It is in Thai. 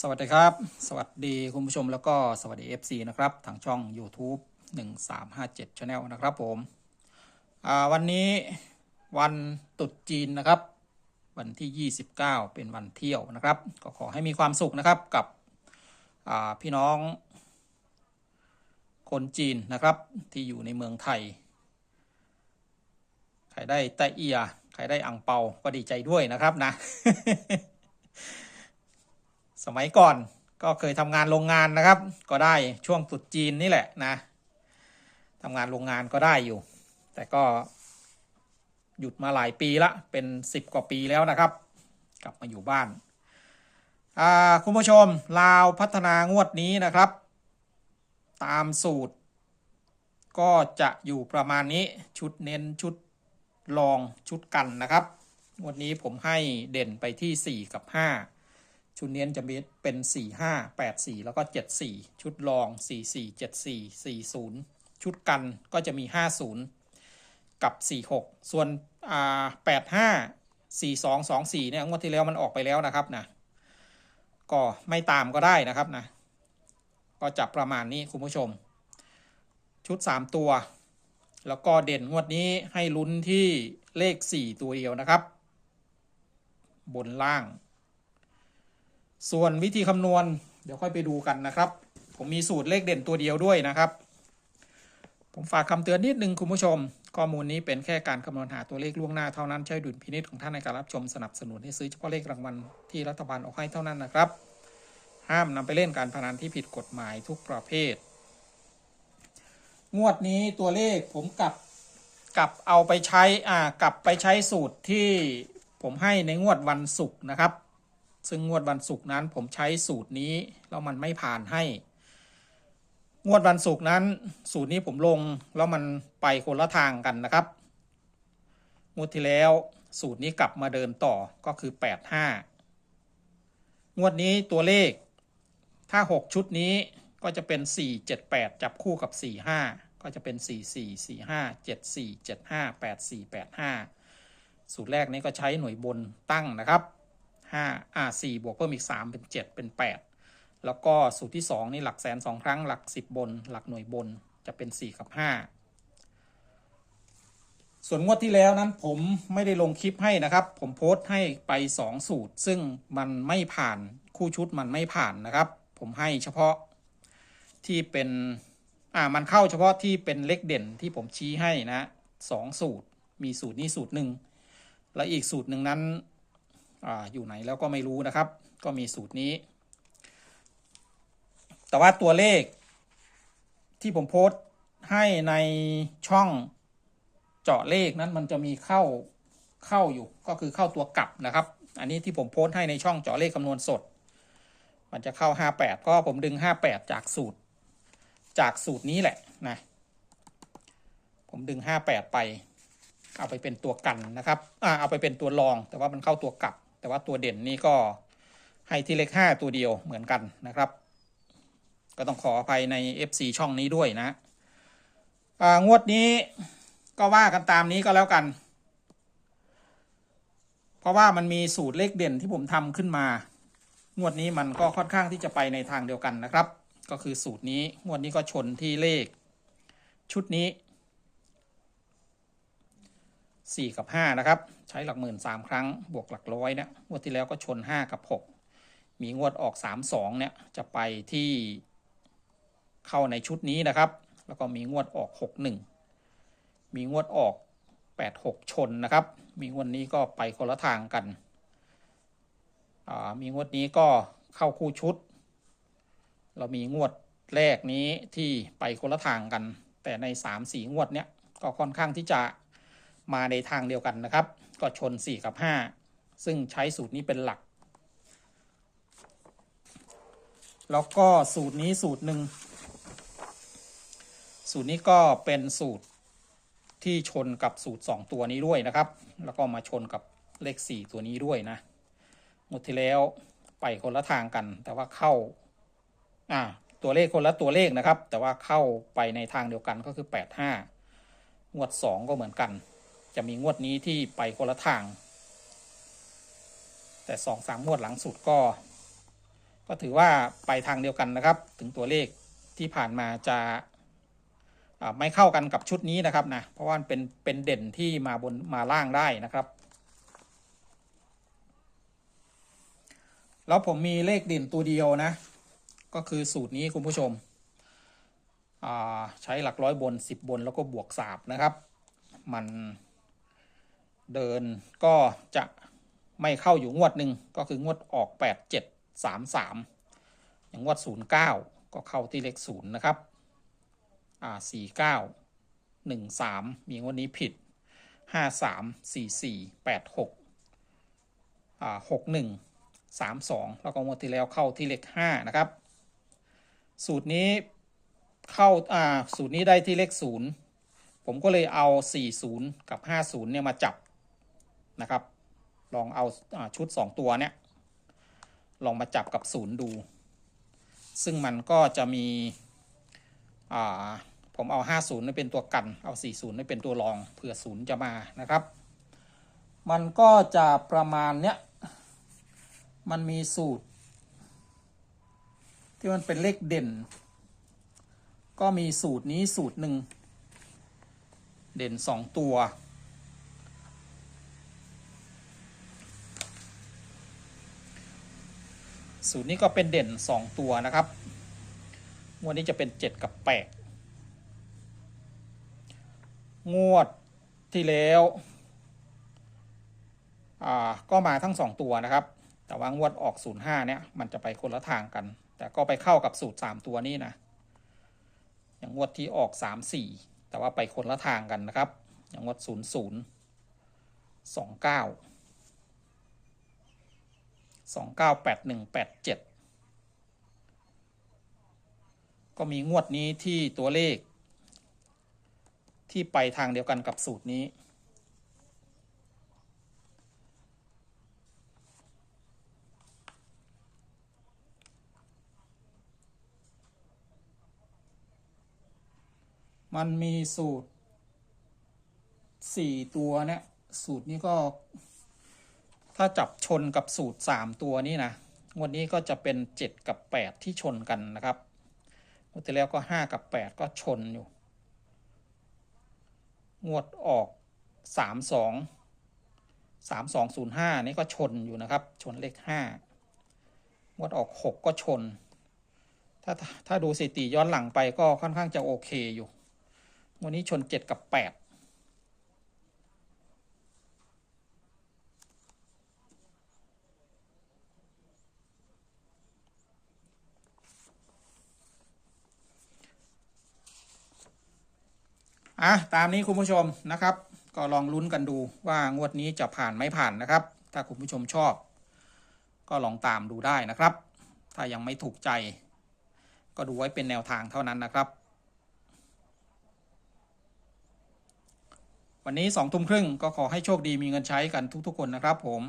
สวัสดีครับ สวัสดีคุณผู้ชมแล้วก็สวัสดี FC นะครับ ทางช่อง YouTube 1357 Channel นะครับผมวันนี้วันตรุษจีนนะครับ วันที่ 29 เป็นวันเที่ยวนะครับ ก็ขอให้มีความสุขนะครับกับพี่น้อง คนจีนนะครับที่อยู่ในเมืองไทย ใครได้ไตเอีย ใครได้อังเปาก็ดีใจด้วยนะครับนะ สมัยก่อนก็เคยทำงานโรงงานนะครับ ก็ได้ช่วงตรุษจีนนี่แหละนะทำงานโรงงานก็ได้อยู่ แต่ก็หยุดมาหลายปีละเป็นสิบกว่าปีแล้วนะครับ กลับมาอยู่บ้านคุณผู้ชมลาวพัฒนางวดนี้นะครับ ตามสูตร ก็จะอยู่ประมาณนี้ชุดเน้นชุดรองชุดกันนะครับ งวดนี้ผมให้เด่นไปที่ 4 กับ 5 ชุดเน้นจะมีเป็น 4 5 8 4 แล้วก็ 7 4 ชุดรอง 4 4 7 4 4 0 ชุดกันก็จะมี 50 กับ 4 6 ส่วนอ่า8 5 4 2 2 4เนี่ยงวดที่แล้วมันออกไปแล้วนะครับนะก็ไม่ตามก็ได้นะครับนะก็จับประมาณนี้คุณผู้ชม ชุด 3 ตัว แล้วก็เด่นงวดนี้ให้ลุ้นที่เลข 4 ตัวเดียวนะครับ บนล่าง ส่วนวิธีคำนวณเดี๋ยวค่อยไปดูกันนะครับ ผมมีสูตรเลขเด่นตัวเดียวด้วยนะครับ ผมฝากคำเตือนนิดนึงคุณผู้ชม ข้อมูลนี้เป็นแค่การคำนวณหาตัวเลขล่วงหน้าเท่านั้นใช้ดุลพินิจของท่านในการรับชมสนับสนุนให้ซื้อเฉพาะเลขรางวัลที่รัฐบาลออกให้เท่านั้นนะครับ ห้ามนำไปเล่นการพนันที่ผิดกฎหมายทุกประเภท งวดนี้ตัวเลขผมกลับกลับเอาไปใช้อ่ากลับไปใช้สูตรที่ผมให้ในงวดวันศุกร์นะครับ ซึ่งงวดวันศุกร์นั้นผมใช้สูตรนี้แล้วมันไม่ผ่านให้ งวดวันศุกร์นั้น สูตรนี้ผมลงแล้วมันไปคนละทางกันนะครับ งวดที่แล้วสูตรนี้กลับมาเดินต่อก็คือ 85 งวดนี้ตัวเลข ถ้า 6 ชุดนี้ก็จะเป็น 4 7 8 จับคู่กับ 4 5 ก็จะเป็น 4 4 4 5 7 4 7 5 8 4 8 5 สูตรแรกนี้ก็ใช้หน่วยบนตั้งนะครับ 5อ่า4บวกเพิ่มอีก 3 เป็น 7 เป็น 8 แล้วก็สูตรที่ 2 นี่หลักแสน 2 ครั้งหลัก 10 บน หลักหน่วยบนจะเป็น 4 กับ 5 ส่วนงวดที่แล้วนั้นผมไม่ได้ลงคลิปให้นะครับ ผมโพสต์ให้ไป 2 สูตร ซึ่งมันไม่ผ่านคู่ชุดมันไม่ผ่านนะครับ ผมให้เฉพาะที่เป็นอ่ามันเข้าเฉพาะที่เป็นเลขเด่นที่ผมชี้ให้นะสองสูตรมีสูตรนี้สูตรหนึ่งและอีกสูตรหนึ่งนั้น ออยู่ไหนแล้วก็ไม่รู้นะครับ ก็มีสูตรนี้ แต่ว่าตัวเลขที่ผมโพสต์ให้ในช่องเจาะเลขนั้นมันจะมีเข้าเข้าอยู่ก็คือเข้าตัวกลับนะครับ อันนี้ที่ผมโพสต์ให้ในช่องเจาะเลขคำนวณสด มันจะเข้า 58ก็ผมดึง 58 จากสูตร จากสูตรนี้แหละนะผมดึง 58 ไป เอาไปเป็นตัวกันนะครับอ่าเอาไปเป็นตัวรองแต่ว่ามันเข้าตัวกลับ แต่ว่าตัวเด่นนี่ก็ให้ที่เลข5ตัวเดียวเหมือนกันนะครับ ก็ต้องขออภัยใน FC ช่องนี้ด้วยนะงวดนี้ก็ว่ากันตามนี้ก็แล้วกัน เพราะว่ามันมีสูตรเลขเด่นที่ผมทำขึ้นมา งวดนี้มันก็ค่อนข้างที่จะไปในทางเดียวกันนะครับ ก็คือสูตรนี้งวดนี้ก็ชนที่เลข ชุดนี้ 4 กับ 5 นะครับ ใช้หลักหมื่นสามครั้ง บวกหลักร้อยเนี่ยงวดที่แล้วก็ชน 5 กับ 6 มีงวดออก 3 2 เนี่ย จะไปที่เข้าในชุดนี้นะครับ แล้วก็มีงวดออก 6 1 มีงวดออก 8 6 ชนนะครับ มีงวดนี้ก็ไปคนละทางกัน มีงวดนี้ก็เข้าคู่ชุด เรามีงวดแรกนี้ที่ไปคนละทางกัน แต่ใน3ามสี่งวดเนี้ยก็ค่อนข้างที่จะ มาในทางเดียวกันนะครับ ก็ชน 4 กับ 5 ซึ่งใช้สูตรนี้เป็นหลัก แล้วก็สูตรนี้สูตรหนึ่งสูตรนี้ก็เป็นสูตรที่ชนกับสูตร 2 ตัวนี้ด้วยนะครับ แล้วก็มาชนกับเลข 4 ตัวนี้ด้วยนะหมดที่แล้วไปคนละทางกัน แต่ว่าเข้าอ่าตัวเลขคนละตัวเลขนะครับ แต่ว่าเข้าไปในทางเดียวกันก็คือ 8 5งวด 2 ก็เหมือนกัน จะมีงวดนี้ที่ไปคนละทาง แต่2 3งสามงวดหลังสุดก็ ก็ถือว่าไปทางเดียวกันนะครับ ถึงตัวเลขที่ผ่านมาจะาไม่เข้ากันกับชุดนี้นะครับนะเพราะว่าเป็นเป็นเด่นที่มาบนมาล่างได้นะครับ แล้วผมมีเลขเด่นตัวเดียวนะ ก็คือสูตรนี้คุณผู้ชมอ่าใช้หลักร้อยบน 10 บนแล้วก็บวกสาบนะครับ มัน เดินก็จะไม่เข้าอยู่งวดหนึ่งก็คืองวดออก 8 7 3 3 อย่างงวด 0 9 ก็เข้าที่เลข0นะครับ อ่า 4 9 1 3 มีงวดนี้ผิด 5 3 4 4 8 6 อ่า 6 1 3 2 แล้วก็งวดที่แล้วเข้าที่เลข5นะครับ สูตรนี้เข้า อ่า สูตรนี้ได้ที่เลข 0 ผมก็เลยเอา 40 กับ 50 เนี่ยมาจับ นะครับ ลองเอาชุด 2 ตัวเนี่ย ลองมาจับกับ0ดู ซึ่งมันก็จะมีผมเอา 50นี่เป็นตัวกัน เอา 40นี่เป็นตัวรองเผื่อ0จะมานะครับ มันก็จะประมาณเนี้ย มันมีสูตร ที่มันเป็นเลขเด่น ก็มีสูตรนี้สูตรหนึ่ง เด่นสองตัว สูตรนี้ก็เป็นเด่นสองตัวนะครับงวดนี้จะเป็นเจ็ดกับแปดงวดที่แล้วก็มาทั้งสองตัวนะครับ แต่ว่างวดออก 05 เนี่ย มันจะไปคนละทางกัน แต่ก็ไปเข้ากับสูตร 3 ตัวนี้นะ อย่างงวดที่ออก 3 4 แต่ว่าไปคนละทางกันนะครับ อย่างงวด 0 0 298187 ก็มีงวดนี้ที่ตัวเลข ที่ไปทางเดียวกันกับสูตรนี้ มันมีสูตรสี่ตัวเนี่ย สูตรนี้ก็ ถ้าจับชนกับสูตร 3 ตัวนี้นะงวดนี้ก็จะเป็น 7 กับ 8 ที่ชนกันนะครับงวดที่แล้วก็ 5 กับ 8 ก็ชนอยู่ งวดออก 3 2 3 2 0 5 นี่ก็ชนอยู่นะครับ ชนเลข 5 งวดออก 6 ก็ชน ถ้าถ้าดูสถิติย้อนหลังไปก็ค่อนข้างจะโอเคอยู่ วันนี้ชน 7 กับ 8 อะตามนี้คุณผู้ชมนะครับ ก็ลองลุ้นกันดูว่างวดนี้จะผ่านไม่ผ่านนะครับ ถ้าคุณผู้ชมชอบ ก็ลองตามดูได้นะครับ ถ้ายังไม่ถูกใจ ก็ดูไว้เป็นแนวทางเท่านั้นนะครับ วันนี้สองทุ่มครึ่งก็ขอให้โชคดีมีเงินใช้กันทุกๆคนนะครับผม